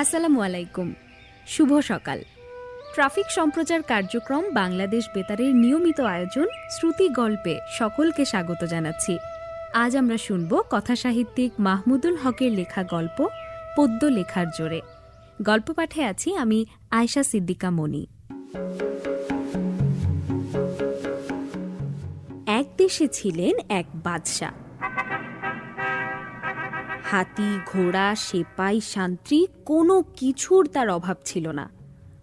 আসসালামু আলাইকুম। শুভ সকাল। ট্রাফিক সম্প্রচার কার্যক্রম বাংলাদেশ বেতারের নিয়মিত আয়োজন শ্রুতি গল্পে সকলকে স্বাগত জানাচ্ছি। আজ আমরা শুনব কথাসাহিত্যিক মাহমুদুল হকের লেখা গল্প, পদ্য লেখার জোরে। গল্প পাঠে আছি আমি আয়শা সিদ্দিকা মনি। এক দেশে ছিলেন এক বাদশাহ। হাতি, ঘোড়া, সেপাই শান্ত্রী কোনো কিছুর তার অভাব ছিল না।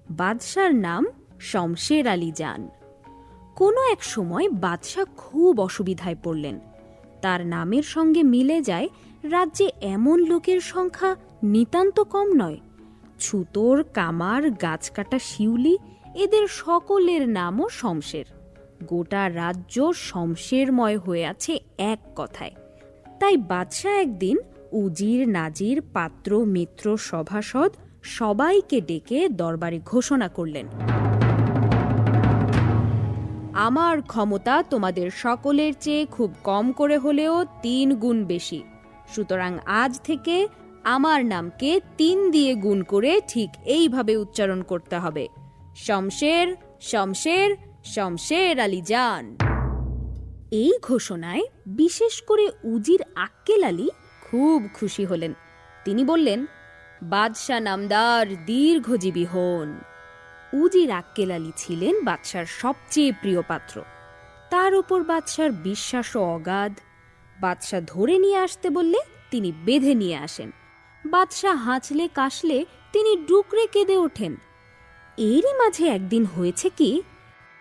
বাদশার নাম শমশের আলী যান কোনো এক সময় বাদশাহ খুব অসুবিধায় পড়লেন। তার নামের সঙ্গে মিলে যায়, রাজ্যে এমন লোকের সংখ্যা নিতান্ত কম নয়। ছুতোর, কামার, গাছ কাটা শিউলি, এদের সকলের নামও শমশের। গোটা রাজ্য শমশেরময় হয়ে আছে এক কথায়। তাই বাদশাহ একদিন উজির, নাজির, পাত্র, মিত্র, সভাসদ সবাইকে ডেকে দরবারে ঘোষণা করলেন। আমার ক্ষমতা তোমাদের সকলের চেয়ে খুব কম করে হলেও তিন গুণ বেশি। সুতরাং আজ থেকে আমার নামকে তিন দিয়ে গুণ করে ঠিক এইভাবে উচ্চারণ করতে হবে। শমশের শমশের শমশের আলী যান এই ঘোষণায় বিশেষ করে উজির আক্কেল আলী খুব খুশি হলেন। তিনি বললেন, বাদশাহ নামদার দীর্ঘজীবী হন। উজির আক্কেল আলী ছিলেন বাদশার সবচেয়ে প্রিয় পাত্র। তার উপর বাদশার বিশ্বাস ও অগাধ। বাদশাহ ধরে নিয়ে আসতে বললে তিনি বেঁধে নিয়ে আসেন। বাদশাহ হাঁচলে কাশলে তিনি ডুকরে কেঁদে ওঠেন। এরই মাঝে একদিন হয়েছে কি,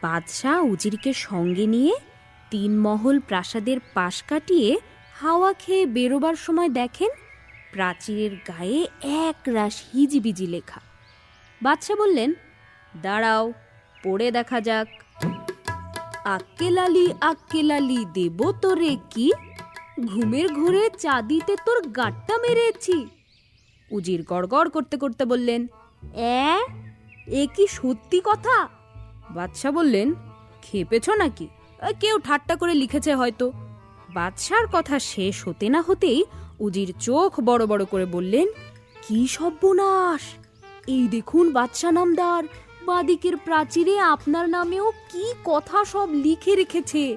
বাদশাহ উজিরকে সঙ্গে নিয়ে তিন মহল প্রাসাদের পাশ কাটিয়ে হাওয়া খেয়ে বেরোবার সময় দেখেন প্রাচীরের গায়ে এক রাশ হিজিবিজি লেখা। বাদশাহ বললেন, দাঁড়াও, পড়ে দেখা যাক। আক্কেলালি আক্কেলালি, দেব তোরে কি? ঘুমের ঘুরে চাঁদিতে তোর গাট্টা মেরেছি। উজির গড়গড় করতে করতে বললেন, এ এ কি সত্যি কথা? বাদশাহ বললেন, খেপেছ নাকি? কেউ ঠাট্টা করে লিখেছে হয়তো। বাদশার কথা শেষ হতে না হতেই উজির চোখ বড় বড় করে বললেন, কি সর্বনাশ! এই দেখুন বাদশা নামদার, বাদিকের প্রাচীরে আপনার নামেও কি কথা সব লিখে রেখেছে।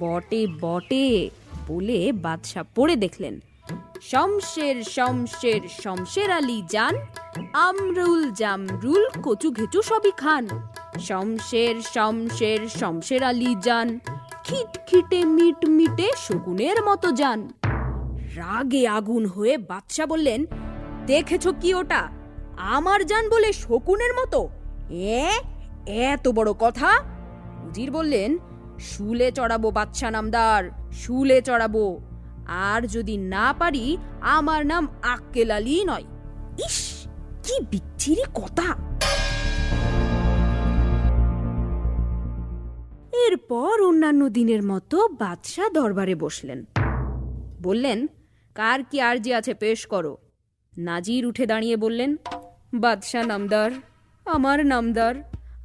বটে বটে বলে বাদশা পড়ে দেখলেন। শমশের শমশের শমশের আলী যান, আমরুল জামরুল কচু ঘেচু সবই খান। শমশের শমশের শমশের আলী যান খিটখিটে মিট মিটে শকুনের মতো যান। রাগে আগুন হয়ে বাদশা বললেন, দেখেছ কি ওটা? আমার যান বলে শকুনের মতো? এ, এত বড় কথা? উজির বললেন, শুলে চড়াবো বাচ্চা নামদার, শুলে চড়াবো। আর যদি না পারি, আমার নাম আক্কেল নয়। ইস, কি বিচ্ছিরি কথা! এরপর অন্যান্য দিনের মতো বাদশাহ দরবারে বসলেন। বললেন, কার কি আরজি আছে পেশ করো? নাজির উঠে দাঁড়িয়ে বললেন, বাদশাহ নামদার, আমার নামদার,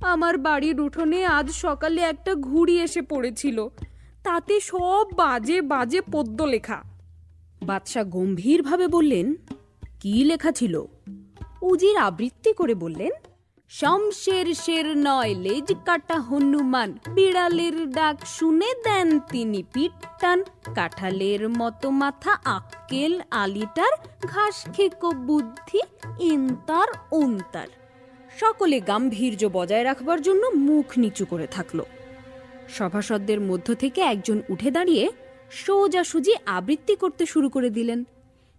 আমার বাড়ির উঠোনে আজ সকালে একটা ঘুড়ি এসে পড়েছিল। তাতে সব বাজে বাজে পদ্য লেখা। বাদশাহ গম্ভীরভাবে বললেন, কি লেখা ছিল? উজির আবৃত্তি করে বললেন শমশের শের নয়, লেজ কাটা হনুমান। বিড়ালের ডাক শুনে দেন তিনি পিটান কাঁঠালের মতো মাথা আক্কেল আলিটার, ঘাস খেকো বুদ্ধি ইন্তার ওন্তার। সকলে গাম্ভীর্য বজায় রাখবার জন্য মুখ নিচু করে থাকল। সভাসদদের মধ্য থেকে একজন উঠে দাঁড়িয়ে সোজাসুজি আবৃত্তি করতে শুরু করে দিলেন।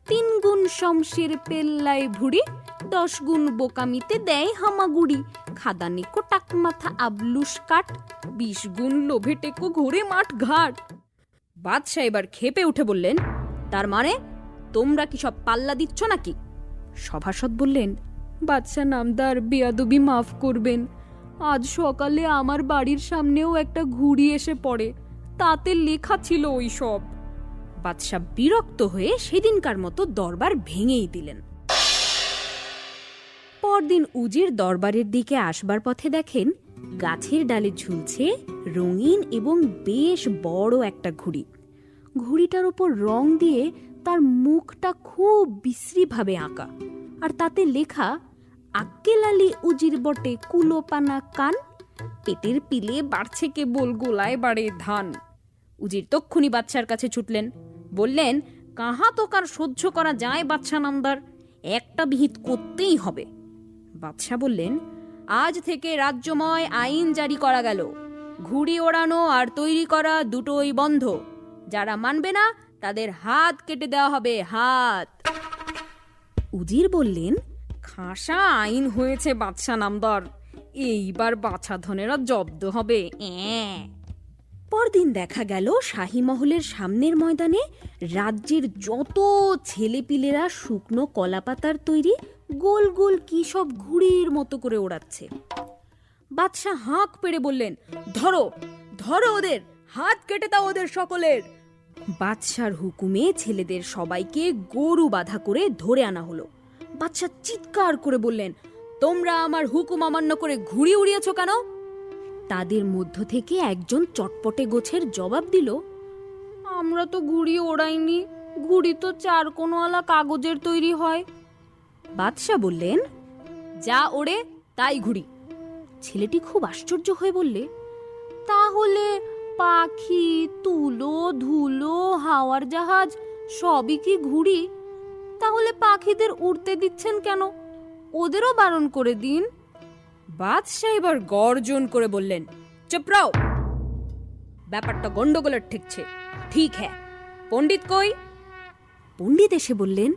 তিন গুণ শমশের পেল্লায় ভুড়ি দশ গুণ বোকামিতে দেয় হামাগুড়ি। খাদানিকো টাক মাথা আবলুস কাট বিশ গুণ লোভে টেকো ঘোরে মাঠ ঘাট। বাদশাহ এবার খেপে উঠে বললেন, তার মানে তোমরা কি সব পাল্লা দিচ্ছ নাকি? সভাসদ বললেন, বাদশাহ নামদার বেয়াদবি মাফ করবেন। আজ সকালে আমার বাড়ির সামনেও একটা ঘুড়ি এসে পড়ে। তাতে লেখা ছিল ওই সব। বাদশাহ বিরক্ত হয়ে সেদিনকার মতো দরবার ভেঙেই দিলেন। পরদিন উজির দরবারের দিকে আসবার পথে দেখেন গাছের ডালে ঝুলছে রঙিন এবং বেশ বড় একটা ঘুড়ি। ঘুড়িটার ওপর রং দিয়ে তার মুখটা খুব বিশ্রীভাবে আঁকা। আর তাতে লেখা, আক্কেল আলী উজির বটে কুলোপানা কান, পেটের পিলে বাড়ছে কেবল গোলায় বাড়ে ধান। উজির তক্ষুনি বাচ্চার কাছে ছুটলেন। বললেন, কাহা তো কার সহ্য করা যায় বাচ্চা নামদার? একটা বিহিত করতেই হবে। বাদশা বললেন, আজ থেকে রাজ্যময় আইন জারি করা গেল। ঘুড়ি ওড়ানো আর তৈরি করা দুটোই বন্ধ। যারা মানবে না, তাদের হাত কেটে দেওয়া হবে, হাত। উজির বললেন, খাসা আইন হয়েছে বাদশা নামদার। এইবার বাছা ধনেরা জব্দ হবে, অ্যাঁ। পরদিন দেখা গেল শাহী মহলের সামনের ময়দানে রাজ্যের যত ছেলেপিলেরা শুকনো কলাপাতার তৈরি গোল গোল কি সব ঘুড়ির মতো করে ওড়াচ্ছে। বাদশাহ হাঁক পেড়ে বললেন, ধরো ধরো ওদের, হাত কেটে দাও ওদের সকলের। বাদশার হুকুমে ছেলেদের সবাইকে গরু বাধা করে ধরে আনা হলো। বাদশাহ চিৎকার করে বললেন, তোমরা আমার হুকুম অমান্য করে ঘুড়ি উড়িয়েছ কেন? তাদের মধ্য থেকে একজন চটপটে গোছের জবাব দিল, আমরা তো ঘুড়ি ওড়াইনি ঘুড়ি তো চার কোনোওয়ালা কাগজের তৈরি হয়। বাদশাহ বললেন, যা ওড়ে, তাই ঘুড়ি। ছেলেটি খুব আশ্চর্য হয়ে বললে, তাহলে পাখি, তুলো, ধুলো, হাওয়ার জাহাজ, সবই কি ঘুড়ি? তাহলে পাখিদের উড়তে দিচ্ছেন কেন? ওদেরও বারণ করে দিন। বাদশাহ এবার গর্জন করে বললেন চুপরাও ব্যাপারটা গন্ডগোলের ঠেকছে ঠিক হ্যাঁ। পণ্ডিত কই? পণ্ডিত এসে বললেন,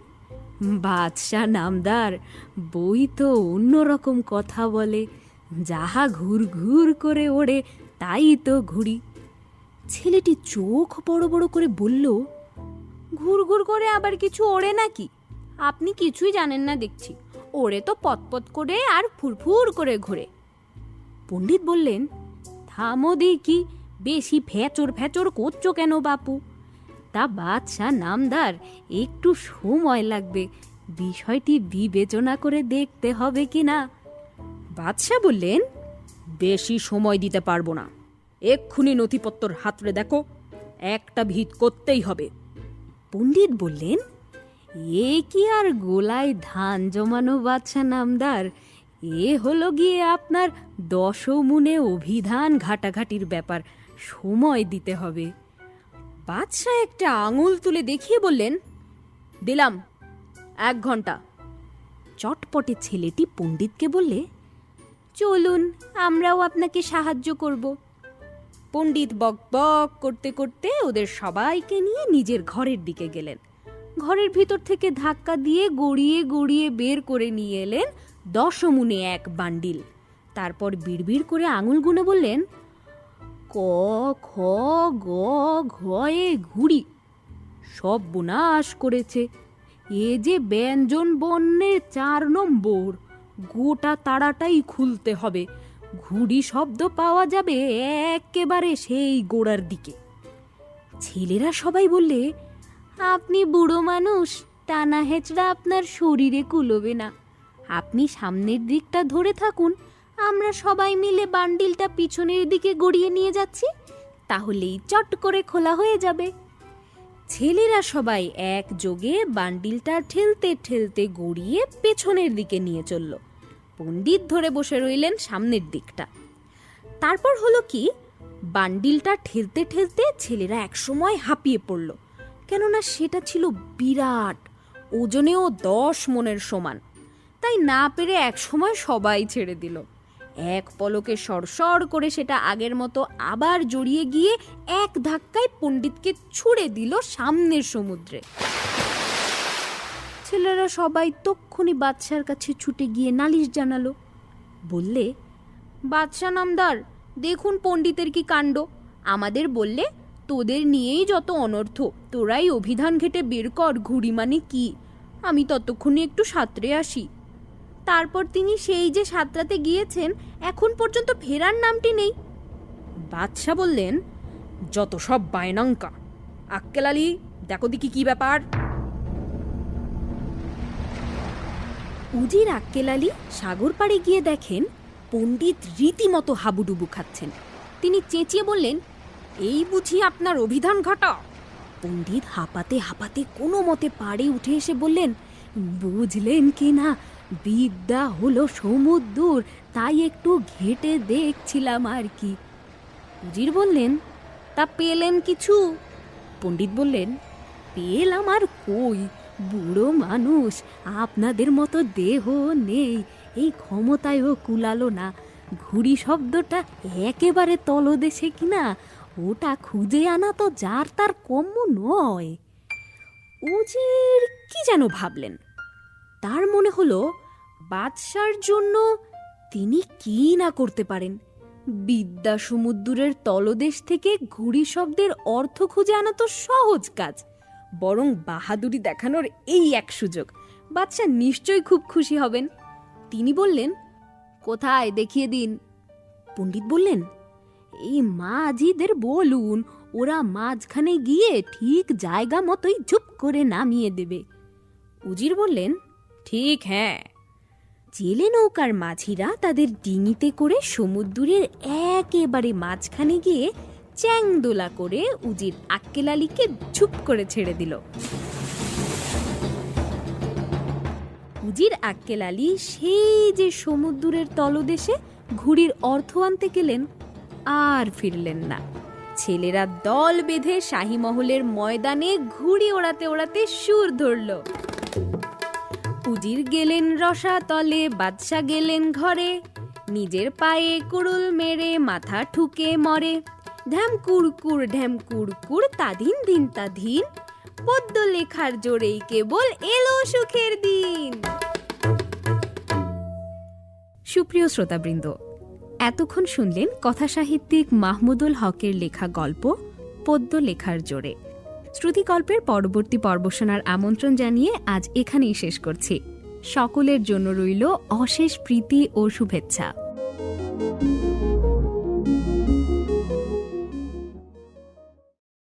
বাদশাহ নামদার, বই তো অন্যরকম কথা বলে। যাহা ঘুর ঘুর করে ওড়ে, তাই তো ঘুরি। ছেলেটি চোখ বড় বড় করে বলল, ঘুর ঘুর করে আবার কিছু ওড়ে নাকি? আপনি কিছুই জানেন না দেখছি। ওড়ে তো পতপত করে আর ফুরফুর করে ঘোরে। পণ্ডিত বললেন, থামো দেখি, বেশি ফ্যাচর ফ্যাচর করছ কেন বাপু? তা বাদশাহ নামদার, একটু সময় লাগবে, বিষয়টি বিবেচনা করে দেখতে হবে কি না? বাদশাহ বললেন, বেশি সময় দিতে পারব না। এক্ষুনি নথিপত্র হাতড়ে দেখো, একটা ভিত করতেই হবে। পণ্ডিত বললেন এ কি আর গোলায় ধান জমানো বাচ্চা নামদার? এ হলো গিয়ে আপনার দশমুনে অভিধান ঘাটাঘাটির ব্যাপার, সময় দিতে হবে। বাদশাহ একটা আঙুল তুলে দেখিয়ে বললেন, দিলাম, এক ঘণ্টা। চটপটে ছেলেটি পণ্ডিতকে বললে, চলুন, আমরাও আপনাকে সাহায্য করব। পণ্ডিত বক বক করতে করতে ওদের সবাইকে নিয়ে নিজের ঘরের দিকে গেলেন। ঘরের ভিতর থেকে ধাক্কা দিয়ে গড়িয়ে গড়িয়ে বের করে নিয়ে এলেন দশমুনে এক বান্ডিল। তারপর বিড়বিড় করে আঙুল গুনে বললেন, ক, খ, গ ঘয়ে ঘুড়ি। সব বুনাশ করেছে। এ যে ব্যঞ্জন বর্ণের চার নম্বর, গোটা তাড়াটাই খুলতে হবে। ঘুড়ি শব্দ পাওয়া যাবে একেবারে সেই গোড়ার দিকে। ছেলেরা সবাই বললে আপনি বুড়ো মানুষ, টানা হেঁচড়া আপনার শরীরে কুলোবে না। আপনি সামনের দিকটা ধরে থাকুন, আমরা সবাই মিলে বান্ডিলটা পিছনের দিকে গড়িয়ে নিয়ে যাচ্ছি, তাহলেই চট করে খোলা হয়ে যাবে। ছেলেরা সবাই একযোগে বান্ডিলটা ঠেলতে ঠেলতে গড়িয়ে পেছনের দিকে নিয়ে চলল। পণ্ডিত ধরে বসে রইলেন সামনের দিকটা। তারপর হলো কি, বান্ডিলটা ঠেলতে ঠেলতে ছেলেরা একসময় হাঁপিয়ে পড়ল। কেননা সেটা ছিল বিরাট, ওজনেও দশ মনের সমান। তাই না পেরে একসময় সবাই ছেড়ে দিল। এক পলকে সরসর করে সেটা আগের মতো আবার জড়িয়ে গিয়ে এক ধাক্কায় পণ্ডিতকে ছুড়ে দিল সামনের সমুদ্রে। ছেলেরা সবাই তক্ষুনি বাদশার কাছে ছুটে গিয়ে নালিশ জানালো। বললে, বাদশা নামদার, দেখুন পণ্ডিতের কি কাণ্ড। আমাদের বললে তোদের নিয়েই যত অনর্থ তোরাই অভিধান ঘেটে বের কর ঘুড়ি মানে কি? আমি ততক্ষণে একটু সাঁতরে আসি। তারপর তিনি সেই যে সাঁতরাতে গিয়েছেন এখন পর্যন্ত ফেরার নামটি নেই। বাদশাহ বললেন যত সব বায়নাঙ্কা। আক্কেল আলী দেখো দেখি কি ব্যাপার? উজির আক্কেল আলী সাগর পাড়ে গিয়ে দেখেন পণ্ডিত রীতিমতো হাবুডুবু খাচ্ছেন। তিনি চেঁচিয়ে বললেন এই বুঝি আপনার অভিধান ঘটা পণ্ডিত হাঁপাতে হাঁপাতে কোনো মতে পাড়ে উঠে এসে বললেন, বুঝলেন কি না, বিদ্যা হলো সমুদ্র তাই একটু ঘেটে দেখছিলাম আর কি। উজির বললেন, তা পেলেন কিছু? পণ্ডিত বললেন, পেলাম আর কই, বুড়ো মানুষ, আপনাদের মতো দেহ নেই, এই ক্ষমতায়ও কুলালো না, ঘুড়ি শব্দটা একেবারে তলদেশে কিনা ওটা খুঁজে আনা তো যার তার কম্য নয়। উজির কি যেন ভাবলেন। তার মনে হলো, বাদশার জন্য তিনি কি না করতে পারেন? বিদ্যা সমুদ্রের তলদেশ থেকে ঘুড়ি শব্দের অর্থ খুঁজে আনা তো সহজ কাজ। বরং বাহাদুরি দেখানোর এই এক সুযোগ। বাদশা নিশ্চয়ই খুব খুশি হবেন। তিনি বললেন, কোথায় দেখিয়ে দিন? পণ্ডিত বললেন এই মাঝিদের বলুন, ওরা মাঝখানে গিয়ে ঠিক জায়গা মতোই চুপ করে নামিয়ে দেবে। উজির বললেন, ঠিক হ্যাঁ। জেলে নৌকার মাঝিরা তাদের ডিঙিতে করে সমুদ্রের একেবারে মাঝখানে গিয়ে চ্যাংদোলা করে উজির আক্কেল আলীকে চুপ করে ছেড়ে দিল। উজির আক্কেল আলী সেই যে সমুদ্রের তলদেশে ঘুড়ির অর্থ আনতে গেলেন আর ফিরলেন না। ছেলেরা দল বেঁধে শাহী মহলের ময়দানে ঘুড়ি ওড়াতে ওড়াতে সুর ধরল। উজির গেলেন রসা তলে, বাদশা গেলেন ঘরে। নিজের পায়ে কুড়ুল মেরে, মাথা ঠুকে মরে। ঢ্যাম কুড়কুড় ঢ্যাম কুড়কুড় তাধিন দিন তাধিন পদ্য লেখার জোরেই কেবল এলো সুখের দিন। সুপ্রিয় শ্রোতাবৃন্দ এতক্ষণ শুনলেন কথাসাহিত্যিক মাহমুদুল হকের লেখা গল্প, পদ্য লেখার জোরে। শ্রুতিকল্পের পরবর্তী পর্ব শোনার আমন্ত্রণ জানিয়ে আজ এখানেই শেষ করছি। সকলের জন্য রইল অশেষ প্রীতি ও শুভেচ্ছা।